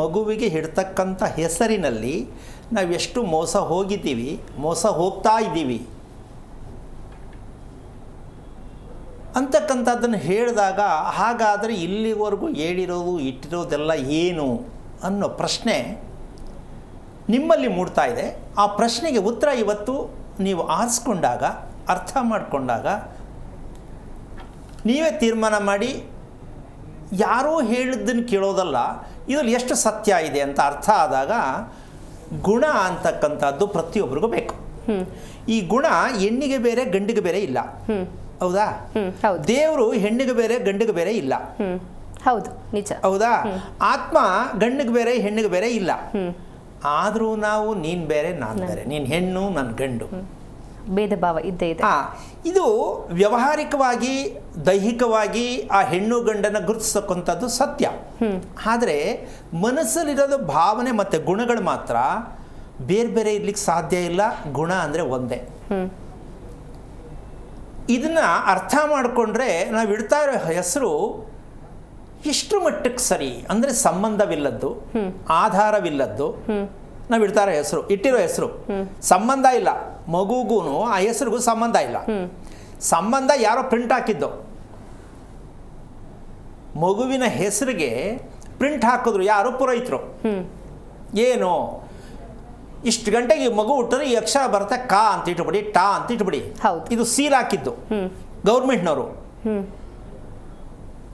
ಮಗುವಿಗೆ ಇಡ್ತಕ್ಕಂಥ ಹೆಸರಿನಲ್ಲಿ ನಾವೆಷ್ಟು ಮೋಸ ಹೋಗಿದ್ದೀವಿ, ಮೋಸ ಹೋಗ್ತಾ ಇದ್ದೀವಿ. ಅಂತಕ್ಕಂಥದ್ದನ್ನು ಹೇಳಿದಾಗ ಹಾಗಾದರೆ ಇಲ್ಲಿವರೆಗೂ ಹೇಳಿರೋದು, ಇಟ್ಟಿರೋದೆಲ್ಲ ಏನು ಅನ್ನೋ ಪ್ರಶ್ನೆ ನಿಮ್ಮಲ್ಲಿ ಮೂಡ್ತಾ ಇದೆ. ಆ ಪ್ರಶ್ನೆಗೆ ಉತ್ತರ ಇವತ್ತು ನೀವು ಆರಿಸ್ಕೊಂಡಾಗ, ಅರ್ಥ ಮಾಡಿಕೊಂಡಾಗ ನೀವೇ ತೀರ್ಮಾನ ಮಾಡಿ, ಯಾರೂ ಹೇಳಿದ್ದನ್ನು ಕೇಳೋದಲ್ಲ ಇದರಲ್ಲಿ ಎಷ್ಟು ಸತ್ಯ ಇದೆ ಅಂತ ಅರ್ಥ ಆದಾಗ ಗುಣ ಅಂತಕ್ಕಂಥದ್ದು ಪ್ರತಿಯೊಬ್ಬರಿಗೂ ಬೇಕು. ಈ ಗುಣ ಹೆಣ್ಣಿಗೆ ಬೇರೆ ಗಂಡಿಗೆ ಬೇರೆ ಇಲ್ಲ. ಹೌದಾ? ದೇವರು ಹೆಣ್ಣಿಗೆ ಬೇರೆ ಗಂಡಿಗೆ ಬೇರೆ ಇಲ್ಲ. ಹೌದು ನಿಜ. ಹೌದಾ? ಆತ್ಮ ಗಂಡಿಗೆ ಬೇರೆ ಹೆಣ್ಣಿಗೆ ಬೇರೆ ಇಲ್ಲ. ಆದರೂ ನಾವು ನೀನು ಬೇರೆ ನಾನು ಬೇರೆ. ನೀನು ಹೆಣ್ಣು ನನ್ನ ಗಂಡು. ಭೇದ ಭಾವ ಇದ್ದೇ ಇದೆ. ಇದು ವ್ಯವಹಾರಿಕವಾಗಿ ದೈಹಿಕವಾಗಿ ಆ ಹೆಣ್ಣು ಗಂಡನ ಗುರುತಿಸ್ತಕ್ಕಂಥದ್ದು ಸತ್ಯ. ಆದರೆ ಮನಸ್ಸಲ್ಲಿರೋದು ಭಾವನೆ ಮತ್ತು ಗುಣಗಳು ಮಾತ್ರ ಬೇರೆ ಬೇರೆ ಇರ್ಲಿಕ್ಕೆ ಸಾಧ್ಯ ಇಲ್ಲ ಗುಣ ಅಂದರೆ ಒಂದೇ. ಇದನ್ನ ಅರ್ಥ ಮಾಡಿಕೊಂಡ್ರೆ ನಾವು ಇಡ್ತಾ ಇರೋ ಹೆಸರು ಎಷ್ಟು ಮಟ್ಟಕ್ಕೆ ಸರಿ ಅಂದರೆ ಸಂಬಂಧವಿಲ್ಲದ್ದು ಆಧಾರವಿಲ್ಲದ್ದು ನಾವು ಇಡ್ತಾ ಇರೋ ಹೆಸರು ಇಟ್ಟಿರೋ ಹೆಸರು. ಸಂಬಂಧ ಇಲ್ಲ. ಮಗುಗೂ ಆ ಹೆಸರಿಗೂ ಸಂಬಂಧ ಇಲ್ಲ. ಸಂಬಂಧ ಯಾರೋ ಪ್ರಿಂಟ್ ಹಾಕಿದ್ದು. ಮಗುವಿನ ಹೆಸರಿಗೆ ಪ್ರಿಂಟ್ ಹಾಕಿದ್ರು ಯಾರು ಪುರೋಹಿತರು. ಏನು? ಇಷ್ಟು ಗಂಟೆಗೆ ಈ ಮಗು ಹುಟ್ಟರೆ ಈ ಅಕ್ಷರ ಬರುತ್ತೆ ಕಾ ಅಂತ ಇಟ್ಬಿಡಿ ಟಾ ಅಂತ ಇಟ್ಬಿಡಿ. ಇದು ಸೀಲ್ ಹಾಕಿದ್ದು. ಗೌರ್ಮೆಂಟ್ನವರು.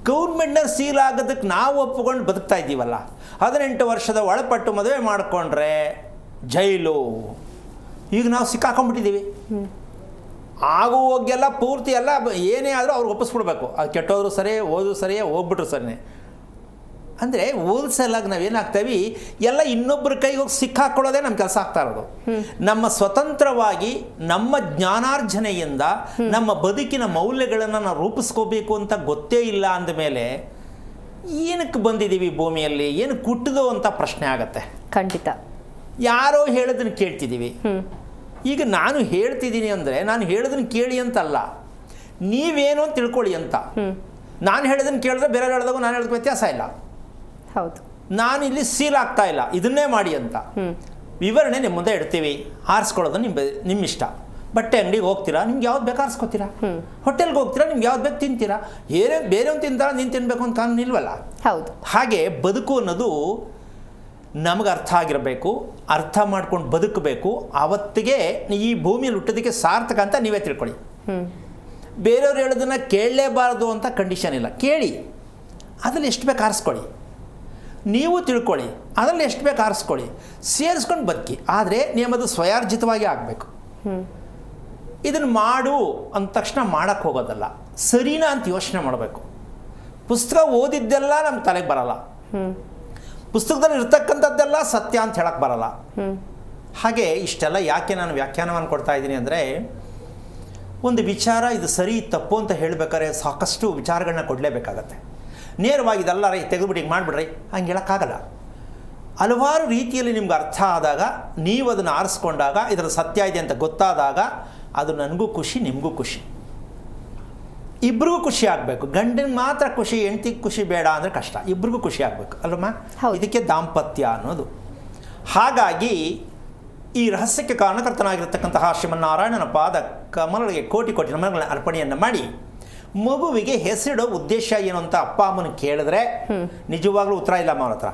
ಗೌರ್ಮೆಂಟ್ನ ಸೀಲ್ ಆಗೋದಕ್ಕೆ ನಾವು ಒಪ್ಪಿಕೊಂಡು ಬದುಕ್ತಾ ಇದ್ದೀವಲ್ಲ. ಹದಿನೆಂಟು ವರ್ಷದ ಒಳಪಟ್ಟು ಮದುವೆ ಮಾಡಿಕೊಂಡ್ರೆ ಜೈಲು. ಈಗ ನಾವು ಸಿಕ್ಕಾಕೊಂಡ್ಬಿಟ್ಟಿದ್ದೀವಿ. ಆಗು ಹೋಗೆಲ್ಲ ಪೂರ್ತಿ ಎಲ್ಲ ಏನೇ ಆದರೂ ಅವ್ರು ಒಪ್ಪಿಸ್ಬಿಡ್ಬೇಕು. ಅದು ಕೆಟ್ಟೋದ್ರು ಸರಿ ಓದು ಸರಿಯೇ ಹೋಗ್ಬಿಟ್ರು ಸರಿನೇ. ಅಂದರೆ ಹೋಲ್ಸೆಲ್ಲಾಗಿ ನಾವೇನಾಗ್ತೀವಿ ಎಲ್ಲ ಇನ್ನೊಬ್ಬರ ಕೈಗೆ ಹೋಗಿ ಸಿಕ್ಕಾಕೊಳ್ಳೋದೇ ನಮ್ಮ ಕೆಲಸ ಆಗ್ತಾ ಇರೋದು. ನಮ್ಮ ಸ್ವತಂತ್ರವಾಗಿ ನಮ್ಮ ಜ್ಞಾನಾರ್ಜನೆಯಿಂದ ನಮ್ಮ ಬದುಕಿನ ಮೌಲ್ಯಗಳನ್ನು ನಾವು ರೂಪಿಸ್ಕೋಬೇಕು ಅಂತ ಗೊತ್ತೇ ಇಲ್ಲ ಅಂದಮೇಲೆ ಏನಕ್ಕೆ ಬಂದಿದ್ದೀವಿ ಭೂಮಿಯಲ್ಲಿ? ಏನು ಕುಟ್ಟದು ಅಂತ ಪ್ರಶ್ನೆ ಆಗತ್ತೆ. ಖಂಡಿತ. ಯಾರೋ ಹೇಳೋದನ್ನು ಕೇಳ್ತಿದ್ದೀವಿ. ಈಗ ನಾನು ಹೇಳ್ತಿದ್ದೀನಿ ಅಂದರೆ ನಾನು ಹೇಳೋದನ್ನು ಕೇಳಿ ಅಂತಲ್ಲ. ನೀವೇನು ಅಂತ ತಿಳ್ಕೊಳ್ಳಿ ಅಂತ. ನಾನು ಹೇಳೋದನ್ನು ಕೇಳಿದ್ರೆ ಬೇರೆ ಹೇಳ್ದಾಗೂ ನಾನು ಹೇಳೋದಕ್ಕೆ ವ್ಯತ್ಯಾಸ ಇಲ್ಲ. ಹೌದು. ನಾನು ಇಲ್ಲಿ ಸೀಲ್ ಆಗ್ತಾ ಇಲ್ಲ. ಇದನ್ನೇ ಮಾಡಿ ಅಂತ. ವಿವರಣೆ ನಿಮ್ಮ ಮುಂದೆ ಇಡ್ತೀವಿ. ಆರಿಸ್ಕೊಳ್ಳೋದು ನಿಮ್ಮ ನಿಮ್ಮ ಇಷ್ಟ ಬಟ್ಟೆ ಅಂಗಡಿಗೆ ಹೋಗ್ತೀರಾ? ನಿಮ್ಗೆ ಯಾವ್ದು ಬೇಕು ಆರಿಸ್ಕೋತೀರಾ. ಹೋಟೆಲ್ಗೆ ಹೋಗ್ತೀರಾ? ನಿಮ್ಗೆ ಯಾವ್ದು ಬೇಕು ತಿಂತೀರಾ? ಏನೇ ಬೇರೆ ಒಂದು ತಿಂತಾರ? ನೀನು ತಿನ್ಬೇಕು ಅಂತ ಕಾನೂನು ಇಲ್ವಲ್ಲ ಹೌದು. ಹಾಗೆ ಬದುಕು ಅನ್ನೋದು ನಮಗೆ ಅರ್ಥ ಆಗಿರಬೇಕು ಅರ್ಥ ಮಾಡ್ಕೊಂಡು ಬದುಕಬೇಕು ಆವತ್ತಿಗೆ ಈ ಭೂಮಿಯಲ್ಲಿ ಹುಟ್ಟೋದಕ್ಕೆ ಸಾರ್ಥಕ ಅಂತ ನೀವೇ ತಿಳ್ಕೊಳ್ಳಿ. ಬೇರೆಯವ್ರು ಹೇಳೋದನ್ನು ಕೇಳಲೇಬಾರದು ಅಂತ ಕಂಡೀಷನ್ ಇಲ್ಲ. ಕೇಳಿ ಅದರಲ್ಲಿ ಎಷ್ಟು ಬೇಕು ಆರಿಸ್ಕೊಳ್ಳಿ. ನೀವು ತಿಳ್ಕೊಳ್ಳಿ ಅದರಲ್ಲಿ ಎಷ್ಟು ಬೇಕು ಆರಿಸ್ಕೊಳ್ಳಿ. ಸೇರಿಸ್ಕೊಂಡು ಬದುಕಿ ಆದರೆ ನಿಮ್ಮದು ಸ್ವಯಾರ್ಜಿತವಾಗಿ ಆಗಬೇಕು. ಇದನ್ನು ಮಾಡು ಅಂದ ತಕ್ಷಣ ಮಾಡೋಕ್ಕೆ ಹೋಗೋದಲ್ಲ. ಸರಿನಾ ಅಂತ ಯೋಚನೆ ಮಾಡಬೇಕು. ಪುಸ್ತಕ ಓದಿದ್ದೆಲ್ಲ ನಮ್ಮ ತಲೆಗೆ ಬರಲ್ಲ. ಪುಸ್ತಕದಲ್ಲಿ ಇರ್ತಕ್ಕಂಥದ್ದೆಲ್ಲ ಸತ್ಯ ಅಂತ ಹೇಳಕ್ಕೆ ಬರಲ್ಲ. ಹಾಗೆ ಇಷ್ಟೆಲ್ಲ ಯಾಕೆ ನಾನು ವ್ಯಾಖ್ಯಾನವನ್ನು ಕೊಡ್ತಾ ಇದ್ದೀನಿ ಅಂದರೆ ಒಂದು ವಿಚಾರ ಇದು ಸರಿ ತಪ್ಪು ಅಂತ ಹೇಳಬೇಕಾದ್ರೆ ಸಾಕಷ್ಟು ವಿಚಾರಗಳನ್ನ ಕೊಡಲೇಬೇಕಾಗತ್ತೆ. ನೇರವಾಗಿ ಇದೆಲ್ಲ ರೈ ತೆಗೆದುಬಿಟ್ಟು ಹಿಂಗೆ ಮಾಡಿಬಿಡ್ರಿ ಹಂಗೆ ಹೇಳೋಕ್ಕಾಗಲ್ಲ. ಹಲವಾರು ರೀತಿಯಲ್ಲಿ ನಿಮ್ಗೆ ಅರ್ಥ ಆದಾಗ ನೀವು ಅದನ್ನು ಆರಿಸ್ಕೊಂಡಾಗ ಇದರ ಸತ್ಯ ಇದೆ ಅಂತ ಗೊತ್ತಾದಾಗ ಅದು ನನಗೂ ಖುಷಿ ನಿಮಗೂ ಖುಷಿ. ಇಬ್ರಿಗೂ ಖುಷಿ ಆಗಬೇಕು. ಗಂಡನಿಗೆ ಮಾತ್ರ ಖುಷಿ ಹೆಂಡತಿಗೆ ಖುಷಿ ಬೇಡ ಅಂದರೆ ಕಷ್ಟ. ಇಬ್ರಿಗೂ ಖುಷಿ ಆಗಬೇಕು. ಅಲ್ವಮ್ಮ. ಇದಕ್ಕೆ ದಾಂಪತ್ಯ ಅನ್ನೋದು. ಹಾಗಾಗಿ ಈ ರಹಸ್ಯಕ್ಕೆ ಕಾರಣಕರ್ತನಾಗಿರ್ತಕ್ಕಂತಹ ಶ್ರೀಮನ್ನಾರಾಯಣನ ಪಾದ ಕಮಲಗಳಿಗೆ ಕೋಟಿ ಕೋಟಿ ನಮನಗಳ ಅರ್ಪಣೆಯನ್ನು ಮಾಡಿ ಮಗುವಿಗೆ ಹೆಸರಿಡೋ ಉದ್ದೇಶ ಏನು ಅಂತ ಅಪ್ಪ ಅಮ್ಮನ ಕೇಳಿದ್ರೆ ನಿಜವಾಗ್ಲೂ ಉತ್ತರ ಇಲ್ಲ ಅಮ್ಮ ಅವ್ರ ಹತ್ರ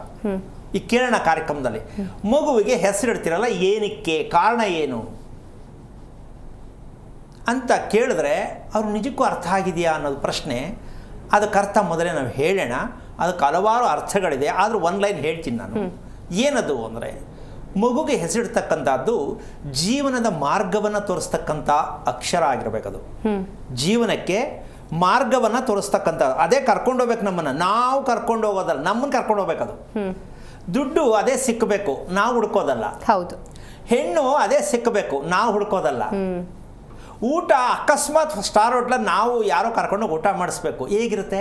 ಈ ಕೇಳೋಣ ಕಾರ್ಯಕ್ರಮದಲ್ಲಿ. ಮಗುವಿಗೆ ಹೆಸರಿಡ್ತೀರಲ್ಲ ಏನಕ್ಕೆ ಕಾರಣ ಏನು? ಅಂತ ಕೇಳಿದ್ರೆ ಅವ್ರು ನಿಜಕ್ಕೂ ಅರ್ಥ ಆಗಿದೆಯಾ ಅನ್ನೋದು ಪ್ರಶ್ನೆ. ಅದಕ್ಕೆ ಅರ್ಥ ಮೊದಲೇ ನಾವು ಹೇಳೋಣ. ಅದಕ್ಕೆ ಹಲವಾರು ಅರ್ಥಗಳಿದೆ. ಆದರೂ ಒಂದು ಲೈನ್ ಹೇಳ್ತೀನಿ ನಾನು. ಏನದು ಅಂದರೆ ಮಗುಗೆ ಹೆಸರಿಡ್ತಕ್ಕಂಥದ್ದು ಜೀವನದ ಮಾರ್ಗವನ್ನು ತೋರಿಸ್ತಕ್ಕಂಥ ಅಕ್ಷರ ಆಗಿರಬೇಕದು. ಜೀವನಕ್ಕೆ ಮಾರ್ಗವನ್ನು ತೋರಿಸ್ತಕ್ಕಂಥದ್ದು ಅದೇ ಕರ್ಕೊಂಡು ಹೋಗ್ಬೇಕು ನಮ್ಮನ್ನು. ನಾವು ಕರ್ಕೊಂಡು ಹೋಗೋದಲ್ಲ ನಮ್ಮನ್ನು ಕರ್ಕೊಂಡು ಹೋಗ್ಬೇಕದು. ದುಡ್ಡು ಅದೇ ಸಿಕ್ಕಬೇಕು ನಾವು ಹುಡ್ಕೋದಲ್ಲ. ಹೌದು. ಹೆಣ್ಣು ಅದೇ ಸಿಕ್ಕಬೇಕು ನಾವು ಹುಡ್ಕೋದಲ್ಲ. ಊಟ ಅಕಸ್ಮಾತ್ ಸ್ಟಾರ್ ಹೋಟ್ಲ ನಾವು ಯಾರೋ ಕರ್ಕೊಂಡು ಊಟ ಮಾಡಿಸ್ಬೇಕು. ಹೇಗಿರುತ್ತೆ?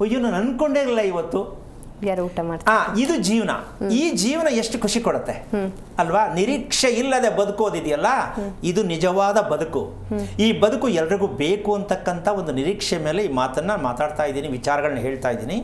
ಅಯ್ಯೋ ನಾನು ಅನ್ಕೊಂಡೇ ಇಲ್ಲ ಇವತ್ತು. ಯಾರು ಊಟ ಮಾಡ್ತಾರೆ? ಇದು ಜೀವನ. ಈ ಜೀವನ ಎಷ್ಟು ಖುಷಿ ಕೊಡುತ್ತೆ? ಅಲ್ವಾ? ನಿರೀಕ್ಷೆ ಇಲ್ಲದೆ ಬದುಕೋದಿದೆಯಲ್ಲ? ಇದು ನಿಜವಾದ ಬದುಕು. ಈ ಬದುಕು ಎಲ್ರಿಗೂ ಬೇಕು ಅಂತಕ್ಕಂಥ ಒಂದು ನಿರೀಕ್ಷೆ ಮೇಲೆ ಈ ಮಾತನ್ನ ಮಾತಾಡ್ತಾ ಇದ್ದೀನಿ ವಿಚಾರಗಳನ್ನ ಹೇಳ್ತಾ ಇದ್ದೀನಿ.